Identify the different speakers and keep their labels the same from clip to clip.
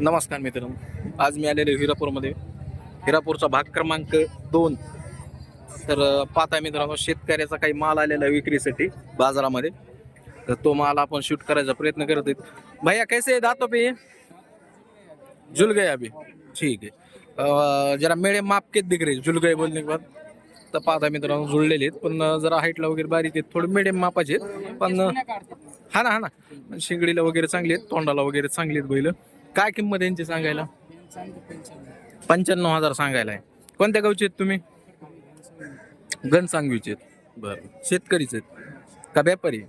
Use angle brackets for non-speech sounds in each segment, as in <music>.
Speaker 1: नमस्कार मित्रांनो. आज मी आलेलो आहे हिरापूरमध्ये. हिरापूरचा भाग क्रमांक दोन. तर पाहता मित्रांनो शेतकऱ्याचा काही माल आलेला आहे विक्रीसाठी बाजारामध्ये. तर तो माल आपण शूट करायचा प्रयत्न करत आहेत. भैया कैसे दातो पे? झुल गए अभी. ठीक आहे. जरा मेळे माप के दिख रहे झुल गए बोलने के बाद. तर पाहता मित्रांनो जुळलेले आहेत. पण जरा हाईटला वगैरे बारीक आहेत. थोडे मिडियम मापाचे आहेत. पण हा ना हा ना. पण शिंगडीला वगैरे चांगली आहेत. तोंडाला वगैरे चांगली आहेत बैल. काय किंमत यांची सांगायला? पंच्याण्णव हजार सांगायला आहे. कोणत्या गावचे आहेत तुम्ही? घनसांगवीचे आहेत. बरं. शेतकरीच आहेत. का व्यापारी?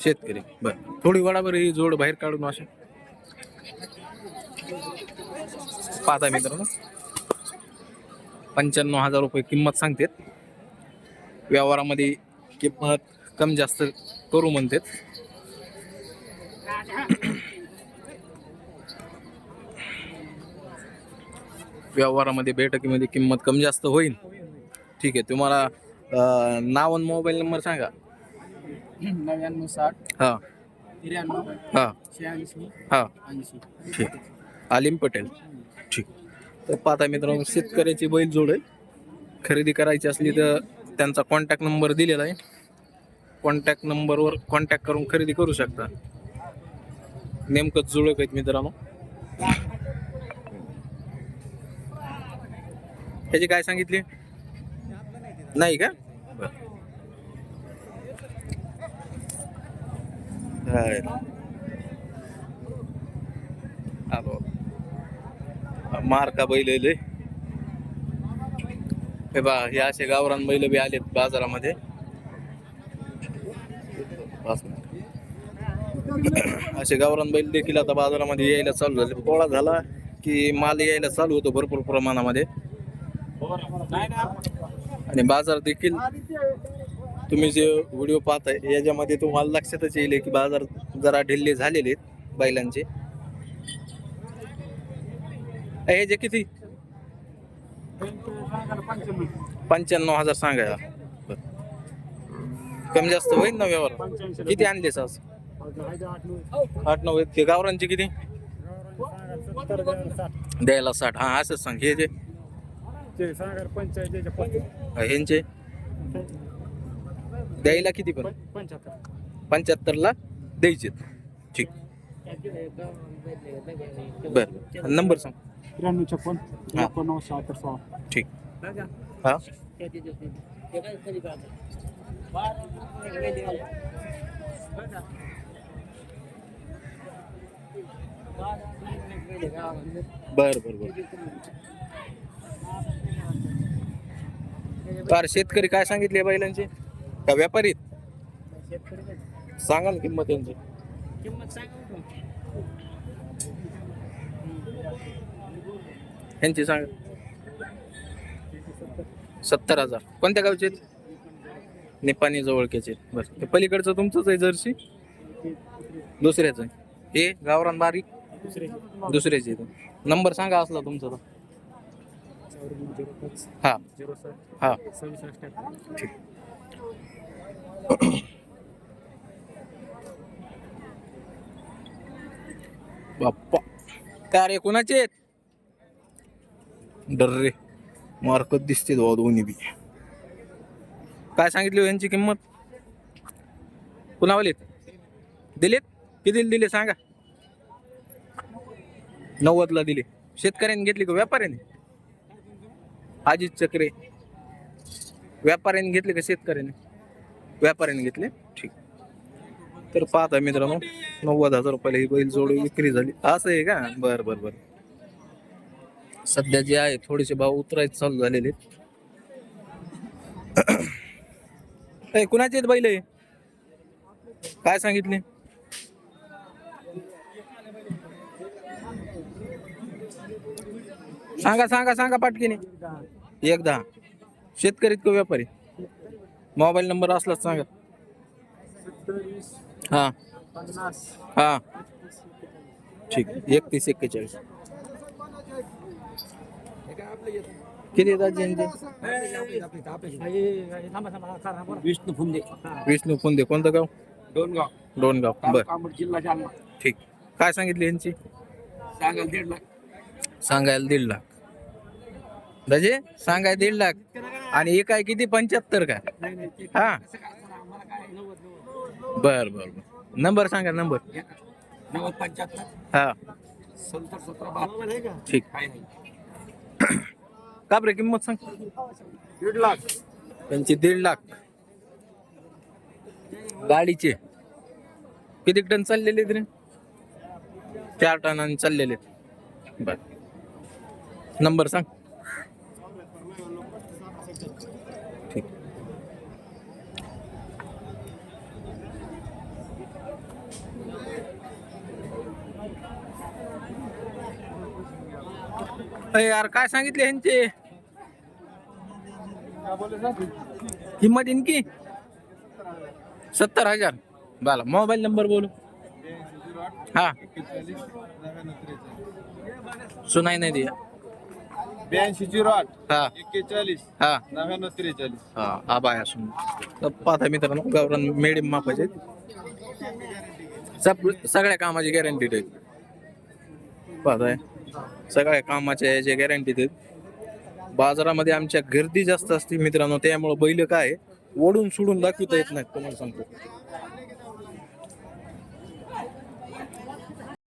Speaker 1: शेतकरी. बरं. थोडी वडाभर ही जोड बाहेर काढून असे पाहता मित्रांनो. पंच्याण्णव हजार रुपये किंमत सांगतात. व्यवहारामध्ये किंमत कमी जास्त करू म्हणतात. व्यवहारामध्ये बैठकीमध्ये किंमत कमी जास्त होईल? ठीक आहे तुम्हाला अं, नाव आणि मोबाईल नंबर सांगा.
Speaker 2: नव्याण्णव साठ
Speaker 1: हां.
Speaker 2: त्र्याण्णव
Speaker 1: हां.
Speaker 2: शहाऐंशी
Speaker 1: हां.
Speaker 2: ऐंशी.
Speaker 1: ठीक. आलिम पटेल. ठीक. तर पाहता मित्रांनो शेतकऱ्याची बैल जोड आहे. खरेदी करायची असली तर त्यांचा कॉन्टॅक्ट नंबर दिलेला आहे. कॉन्टॅक्ट नंबरवर कॉन्टॅक्ट करून खरेदी करू शकता. नेमकंच जुळक आहेत मित्रांनो. ह्याची काय सांगितली? नाही का? मारका बैल हे बा हे असे गावरान बैल बी आलेत बाजारामध्ये. असे गावरान बैल देखील आता बाजारामध्ये यायला चालू झाले. पोळा झाला की माल यायला चालू होतो भरपूर प्रमाणामध्ये. आणि बाजार देखील तुम्ही जे व्हिडिओ पाहताय याच्यामध्ये तुम्हाला लक्षातच येईल की बाजार जरा ढिल्ले झालेले आहेत बैलांचे. हे जे किती? पंच्याण्णव हजार सांगायला. कमी जास्त होईल ना व्यवहार? किती आणले आज? आठ नऊ आहेत. ते गावरांचे किती? द्यायला साठ. हा असंच सांग. हे जे ह्यांचे द्यायला किती पण? पंच्याहत्तर. ला द्यायचे. ठीक. बर. नंबर सांग.
Speaker 2: त्र्याण्णव छप्पन
Speaker 1: हा.
Speaker 2: एकोणनव्वद शहात्तर सोळा
Speaker 1: ठीक. हा? बर बर बर. कार शेतकरी काय सांगितले बैलांचे? का व्यापारी सांगा ना किंमत यांची. यांची सांगा. सत्तर हजार. कोणत्या गावचे आहेत? निपाणी जवळक्याचे आहेत. बरं. ते पलीकडचं तुमचंच आहे जर्सी? दुसऱ्याचं हे गावरान बारीक दुसऱ्याचे. नंबर सांगा असला तुमचा ठीक बाप्पा. काय रे कोणाचे आहेत? रे. मार्कत दिसते दोघा दोन्ही बी. काय सांगितली हो यांची किंमत? कुणावालीत? दिलेत? किती दिले सांगा? नव्वदला दिले. शेतकऱ्यांनी घेतली का व्यापाऱ्यांनी? अजित चक्रे. व्यापाऱ्याने घेतले का शेतकऱ्याने? व्यापाऱ्याने घेतले. ठीक. तर पाहता मित्रांनो नव्वद हजार रुपयाला ही बैल जोडून विक्री झाली. असं आहे का? बर बर बर. सध्या जे आहे थोडेसे भाव उतरायचे चालू झालेले <clears throat> ए, कुणाचे आहेत बैल आहे काय सांगितले? सांगा सांगा सांगा पाटकीने. एकदा. शेतकरी का व्यापारी. मोबाईल नंबर असलाच सांगा. हा. हा. ठीक. एकतीस एक्केचाळीस. किती यांचे
Speaker 2: विष्णू फुंदे.
Speaker 1: विष्णू फुंदे. कोणतं गाव?
Speaker 2: दोन गाव
Speaker 1: डोनगाव बर
Speaker 2: जिल्हा जालना.
Speaker 1: ठीक. काय सांगितले यांची?
Speaker 2: सांगाल दीड लाख.
Speaker 1: सांगायला दीड लाख. दाजे सांगाय दीड लाख. आणि एक आहे किती? पंच्याहत्तर का? हा. बर बर बर. नंबर सांगा नंबर. हा. ठीक. का बरं किंमत सांग?
Speaker 2: दीड लाख.
Speaker 1: त्यांची दीड लाख. गाडीचे. किती टन चाललेले आहेत रे? चार टनांनी चाललेले आहेत. बर. नंबर सांग. यार काय सांगितले ह्यांचे किंमत इनकी सत्तर हजार. बाला मोबाईल नंबर बोलो. हा. सुनाई नाही दिया.
Speaker 3: ब्याऐंशी झिरो आठ.
Speaker 1: हा.
Speaker 3: एक्केचाळीस.
Speaker 1: हा.
Speaker 3: नव्याण्णव त्रेचाळीस.
Speaker 1: हा आबाय असून तर पाहता मित्रांनो गावरान मेडियम मापाचे सब सगळ्या कामाची गॅरंटी पाहताय. सगळ्या कामाच्या याच्या गॅरंटी देत. बाजारामध्ये आमच्या गर्दी जास्त असते मित्रांनो त्यामुळे बैल काय ओढून सोडून दाखविता येत नाहीत तुम्हाला सांगतो.